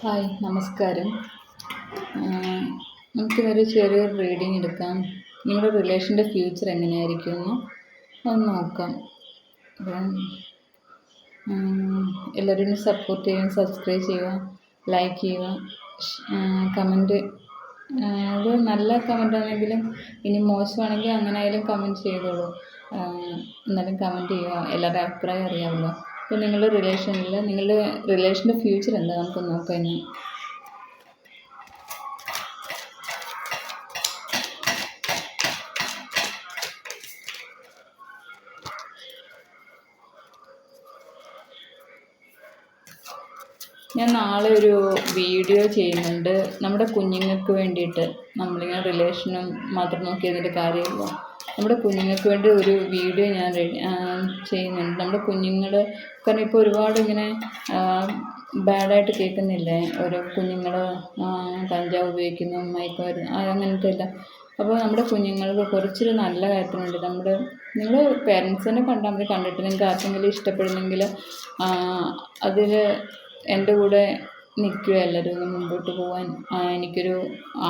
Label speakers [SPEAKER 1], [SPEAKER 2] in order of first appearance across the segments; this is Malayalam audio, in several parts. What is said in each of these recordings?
[SPEAKER 1] ഹായ് നമസ്കാരം. നമുക്കിതൊരു ചെറിയൊരു റീഡിംഗ് എടുക്കാം. നിങ്ങളുടെ റിലേഷന്റെ ഫ്യൂച്ചർ എങ്ങനെയായിരിക്കുമെന്ന് ഒന്ന് നോക്കാം. അപ്പം എല്ലാവരും സപ്പോർട്ട് ചെയ്യുക സബ്സ്ക്രൈബ് ചെയ്യുക ലൈക്ക് ചെയ്യുക കമന്റ് അത് നല്ല കമന്റ് ആണെങ്കിലും ഇനി മോശമാണെങ്കിൽ അങ്ങനെ ആയാലും കമന്റ് ചെയ്തോളൂ. എന്നാലും കമന്റ് ചെയ്യുക എല്ലാവരുടെ അഭിപ്രായം അറിയാമല്ലോ. അപ്പോൾ നിങ്ങളുടെ റിലേഷനിൽ നിങ്ങളുടെ റിലേഷന്റെ ഫ്യൂച്ചർ എന്താ? നമുക്ക് നോക്കാം ഇനി. ഞാൻ നാളെ ഒരു വീഡിയോ ചെയ്യുന്നുണ്ട്. നമ്മുടെ കുഞ്ഞുങ്ങൾക്ക് വേണ്ടിയിട്ട് നമ്മളിങ്ങനെ റിലേഷനും മാത്രം നോക്കിയതിന്റെ കാര്യമില്ല. നമ്മുടെ കുഞ്ഞുങ്ങൾക്ക് വേണ്ടി ഒരു വീഡിയോ ഞാൻ ചെയ്യുന്നുണ്ട്. നമ്മുടെ കുഞ്ഞുങ്ങൾ കാരണം ഇപ്പോൾ ഒരുപാട് ഇങ്ങനെ ബാഡായിട്ട് കേൾക്കുന്നില്ലേ? ഓരോ കുഞ്ഞുങ്ങൾ കഞ്ചാവ് ഉപയോഗിക്കുന്നു മയക്കുമരുന്ന് അങ്ങനത്തെ ഇല്ല അപ്പോൾ നമ്മുടെ കുഞ്ഞുങ്ങൾക്ക് കുറച്ചൊരു നല്ല കാര്യത്തിന് വേണ്ടി നമ്മുടെ നിങ്ങൾ പേരൻസിനെ കണ്ടാൽ മതി. കണ്ടിട്ട് നിങ്ങൾക്ക് ആർക്കെങ്കിലും ഇഷ്ടപ്പെടുന്നെങ്കിൽ അതിൽ എന്റെ കൂടെ നിൽക്കുക എല്ലാവരും മുമ്പോട്ട് പോകാൻ. എനിക്കൊരു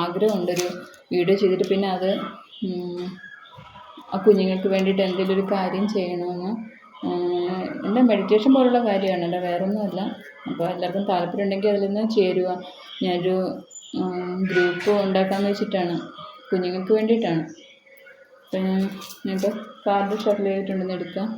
[SPEAKER 1] ആഗ്രഹമുണ്ടൊരു വീഡിയോ ചെയ്തിട്ട് പിന്നെ അത് ആ കുഞ്ഞുങ്ങൾക്ക് വേണ്ടിയിട്ട് എന്തെങ്കിലും ഒരു കാര്യം ചെയ്യണമെന്ന്. എന്റെ മെഡിറ്റേഷൻ പോലുള്ള കാര്യമാണ് അല്ല വേറൊന്നുമല്ല. അപ്പോൾ എല്ലാവർക്കും താല്പര്യം ഉണ്ടെങ്കിൽ അതിൽ നിന്ന് ചേരുക. ഞാനൊരു ഗ്രൂപ്പ് ഉണ്ടാക്കാമെന്ന് വെച്ചിട്ടാണ്. കുഞ്ഞുങ്ങൾക്ക് വേണ്ടിയിട്ടാണ്. അപ്പം ഞാൻ ഇപ്പോൾ കാർഡ് ഷഫിൾ ചെയ്തിട്ടുണ്ടെന്ന് എടുക്കാം.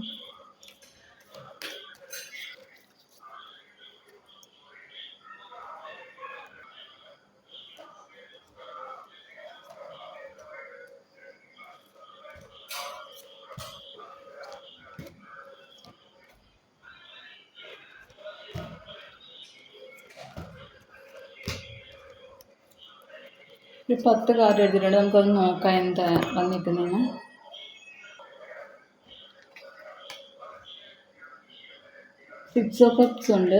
[SPEAKER 1] ഒരു പത്ത് കാർഡ് എടുത്തിട്ടുണ്ട്. നമുക്കൊന്ന് നോക്കാം എന്താ വന്നിരിക്കുന്നതെന്ന്. സിക്സ് ഓഫ് കപ്സ് ഉണ്ട്.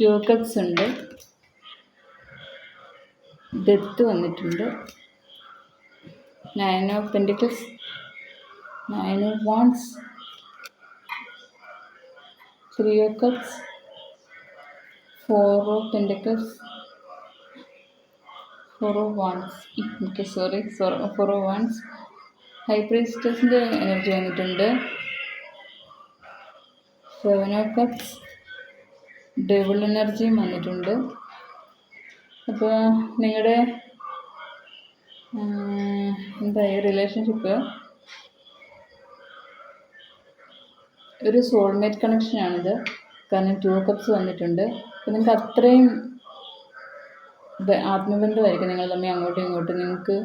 [SPEAKER 1] ടു കപ്സ് ഉണ്ട്. ഡെത്ത് വന്നിട്ടുണ്ട്. Nine of pentacles nine of wands three of cups four of pentacles four of wands okay sorry sorrow of wands high പ്രീസ്റ്റസിന്റെ energy വന്നിട്ടുണ്ട്. സെവൻ ഓഫ് കപ്സ് ഡബിൾ എനർജിയും വന്നിട്ടുണ്ട്. അപ്പോൾ നിങ്ങളുടെ എന്താ ഈ റിലേഷൻഷിപ്പ് ഒരു സോൾമേറ്റ് കണക്ഷനാണിത് കാരണം ടു കപ്സ് വന്നിട്ടുണ്ട്. അപ്പോൾ നിങ്ങൾക്ക് അത്രയും ആത്മബന്ധമായിരിക്കും നിങ്ങൾ തമ്മിൽ അങ്ങോട്ടും ഇങ്ങോട്ടും നിങ്ങൾക്ക്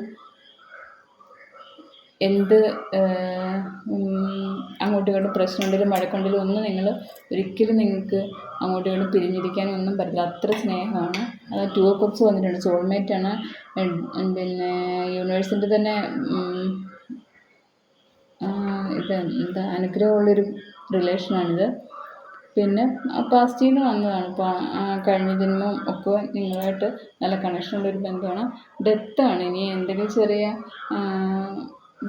[SPEAKER 1] എന്ത് അങ്ങോട്ടും ഇങ്ങോട്ടും പ്രശ്നമുണ്ടെങ്കിലും വഴക്കുണ്ടെങ്കിലും ഒന്നും നിങ്ങൾ ഒരിക്കലും നിങ്ങൾക്ക് അങ്ങോട്ടും ഇങ്ങോട്ടും പിരിഞ്ഞിരിക്കാനും ഒന്നും പറ്റില്ല. അത്ര സ്നേഹമാണ്. അത് ടു കപ്സ് വന്നിട്ടുണ്ട്. സോൾമേറ്റാണ് പിന്നെ യൂണിവേഴ്സിന്റെ തന്നെ ഇത് എന്താ അനുഗ്രഹമുള്ളൊരു റിലേഷനാണിത് പിന്നെ പാസ്റ്റിൽ നിന്ന് വന്നതാണ്. ഇപ്പോൾ കഴിഞ്ഞ ജന്മം ഒക്കെ നിങ്ങളുമായിട്ട് നല്ല കണക്ഷനുള്ള ഒരു ബന്ധമാണ്. ഡെത്താണ് ഇനി എന്തെങ്കിലും ചെറിയ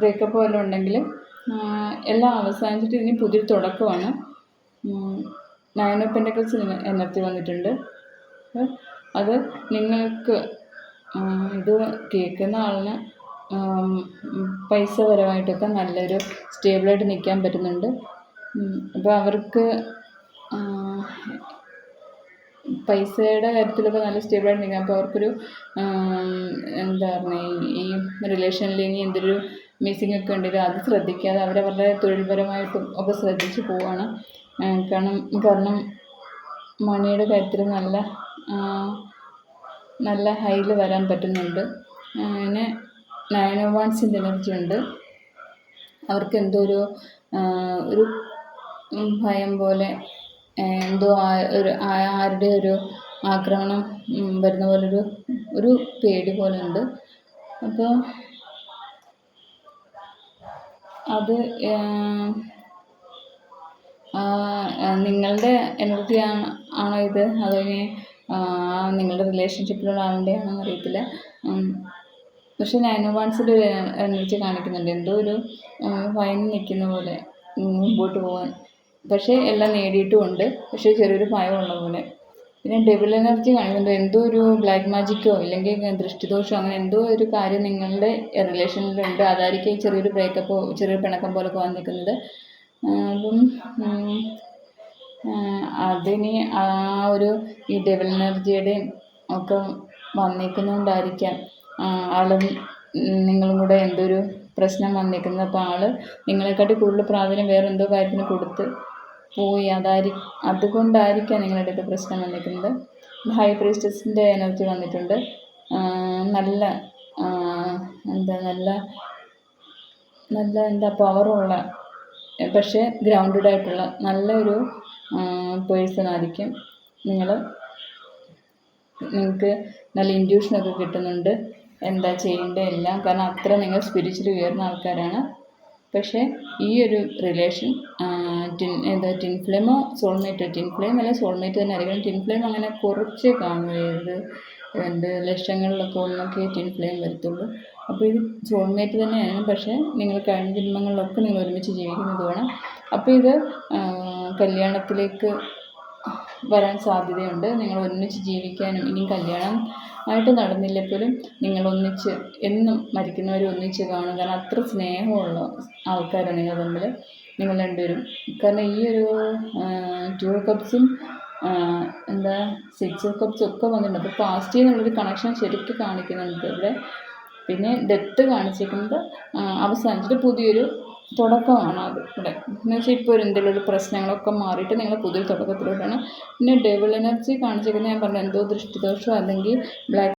[SPEAKER 1] ബ്രേക്കപ്പ് വല്ലതും ഉണ്ടെങ്കിൽ എല്ലാം അവസാനിച്ചിട്ട് ഇനി പുതിയൊരു തുടക്കമാണ്. നയൻ ഓഫ് പെന്റക്കിൾസ് എനർജി വന്നിട്ടുണ്ട്. അത് നിങ്ങൾക്ക് ഇത് കേൾക്കുന്ന ആളിന് പൈസ പരമായിട്ടൊക്കെ നല്ലൊരു സ്റ്റേബിളായിട്ട് നിൽക്കാൻ പറ്റുന്നുണ്ട്. അപ്പോൾ അവർക്ക് പൈസയുടെ കാര്യത്തിലൊക്കെ നല്ല സ്റ്റേബിളായിട്ട് നിൽക്കാം അപ്പോൾ അവർക്കൊരു എന്താ പറയുക ഈ റിലേഷനിൽ ഇനി എന്തൊരു മിസ്സിംഗ് ഒക്കെ ഉണ്ടെങ്കിൽ അത് ശ്രദ്ധിക്കാതെ അവരവരുടെ തൊഴിൽപരമായിട്ടും ഒക്കെ ശ്രദ്ധിച്ച് പോവുകയാണ് കാരണം കാരണം മണിയുടെ കാര്യത്തിൽ നല്ല നല്ല ഹൈയിൽ വരാൻ പറ്റുന്നുണ്ട്. പിന്നെ നയൻ ഓ വൺസിന്റെ എനർജി ഉണ്ട്. അവർക്ക് എന്തോ ഒരു ഭയം പോലെ എന്തോ ഒരു ആരുടെ ഒരു ആക്രമണം വരുന്ന പോലൊരു ഒരു പേടി പോലെ ഉണ്ട് അപ്പോൾ അത് നിങ്ങളുടെ എനർജി ആണോ ഇത്? അതോ നിങ്ങളുടെ റിലേഷൻഷിപ്പിലുള്ള ആളുടെ ആണോ അറിയത്തില്ല പക്ഷെ നയൻ വൺസിന്റെ ഒരു എനർജി കാണിക്കുന്നുണ്ട്. എന്തോ ഒരു ഫൈൻ നിൽക്കുന്ന പോലെ മുമ്പോട്ട് പോകാൻ പക്ഷേ എല്ലാം നേടിയിട്ടും ഉണ്ട് പക്ഷേ ചെറിയൊരു ഭയമുള്ള പോലെ പിന്നെ ഡെബിൾ എനർജി കാണിക്കുന്നത് എന്തോ ഒരു ബ്ലാക്ക് മാജിക്കോ ഇല്ലെങ്കിൽ ദൃഷ്ടിദോഷമോ അങ്ങനെ എന്തോ ഒരു കാര്യം നിങ്ങളുടെ റിലേഷനിലുണ്ട് അതായിരിക്കും ഈ ചെറിയൊരു ബ്രേക്കപ്പോ ചെറിയൊരു പിണക്കം പോലൊക്കെ വന്നിരിക്കുന്നത്. അപ്പം അതിന് ആ, ഒരു ഈ ഡെബിൾ എനർജിയുടെയും ഒക്കെ വന്നേക്കുന്നതുകൊണ്ടായിരിക്കാം ആളും നിങ്ങളും കൂടെ എന്തൊരു പ്രശ്നം വന്നേക്കുന്നത് അപ്പോൾ ആൾ നിങ്ങളെക്കാട്ടി കൂടുതൽ പ്രാധാന്യം വേറെ എന്തോ കാര്യത്തിന് കൊടുത്ത് പോയി. അതാരി അതുകൊണ്ടായിരിക്കാം നിങ്ങളുടെ അടുത്ത് പ്രശ്നം വന്നിട്ടുണ്ട് ഹൈ പ്രീസ്റ്റസിന്റെ എനർജി വന്നിട്ടുണ്ട്. നല്ല എന്താ നല്ല നല്ല എന്താ പവറുള്ള പക്ഷേ ഗ്രൗണ്ടഡ് ആയിട്ടുള്ള നല്ലൊരു പേഴ്സൺ ആയിരിക്കും നിങ്ങൾ നിങ്ങൾക്ക് നല്ല ഇൻഡ്യൂഷനൊക്കെ കിട്ടുന്നുണ്ട്. എന്താ ചെയ്യേണ്ടത് എല്ലാം കാരണം അത്ര നിങ്ങൾ സ്പിരിച്വലി ഉയർന്ന ആൾക്കാരാണ്. പക്ഷേ ഈ ഒരു റിലേഷൻ ടിൻ എന്താ ടിൻ ഫ്ലെയിമോ സോൾമേറ്റോ ടിൻ ഫ്ലെയിം അല്ല സോൾമേറ്റ് തന്നെ അറിയാം ടിൻ ഫ്ലെയിം അങ്ങനെ കുറച്ച് കാണുകയത് എന്ത് ലക്ഷങ്ങളിലൊക്കെ ഒന്നൊക്കെ ടിൻ ഫ്ലെയിം വരത്തുള്ളൂ. അപ്പോൾ ഇത് സോൾമേറ്റ് തന്നെയാണ്. പക്ഷേ നിങ്ങൾ കഴിഞ്ഞ ജന്മങ്ങളിലൊക്കെ നിങ്ങൾ ഒരുമിച്ച് ജീവിക്കുന്നതുമാണ് അപ്പോൾ ഇത് കല്യാണത്തിലേക്ക് വരാൻ സാധ്യതയുണ്ട്. നിങ്ങൾ ഒന്നിച്ച് ജീവിക്കാനും ഇനി കല്യാണം ആയിട്ട് നടന്നില്ല പോലും നിങ്ങൾ ഒന്നിച്ച് എന്നും മരിക്കുന്നവരെ ഒന്നിച്ച് കാണും. കാരണം അത്ര സ്നേഹമുള്ള ആൾക്കാരാണ് നിങ്ങൾ തമ്മിൽ നിങ്ങൾ രണ്ടുപേരും. കാരണം ഈ ഒരു ടൂ കപ്സും എന്താ സിക്സ് കപ്സും ഒക്കെ വന്നിട്ടുണ്ട്. അപ്പോൾ പാസ്റ്റ് എന്നുള്ളൊരു കണക്ഷൻ ശരിക്കും കാണിക്കുന്നുണ്ട് ഇവിടെ. പിന്നെ ഡെത്ത് കാണിച്ചിരിക്കുന്നത് അവസാനിച്ചിട്ട് പുതിയൊരു തുടക്കമാണ് അത് ഇവിടെ. എന്ന് വെച്ചാൽ ഇപ്പോൾ ഒരു എന്തെങ്കിലും ഒരു പ്രശ്നങ്ങളൊക്കെ മാറിയിട്ട് നിങ്ങൾ പുതിയ തുടക്കത്തിലോട്ടാണ്. പിന്നെ ഡെവിൾ എനർജി കാണിച്ചിരിക്കുന്നത് ഞാൻ പറഞ്ഞു എന്തോ ദൃഷ്ടിദോഷം അല്ലെങ്കിൽ ബ്ലാക്ക്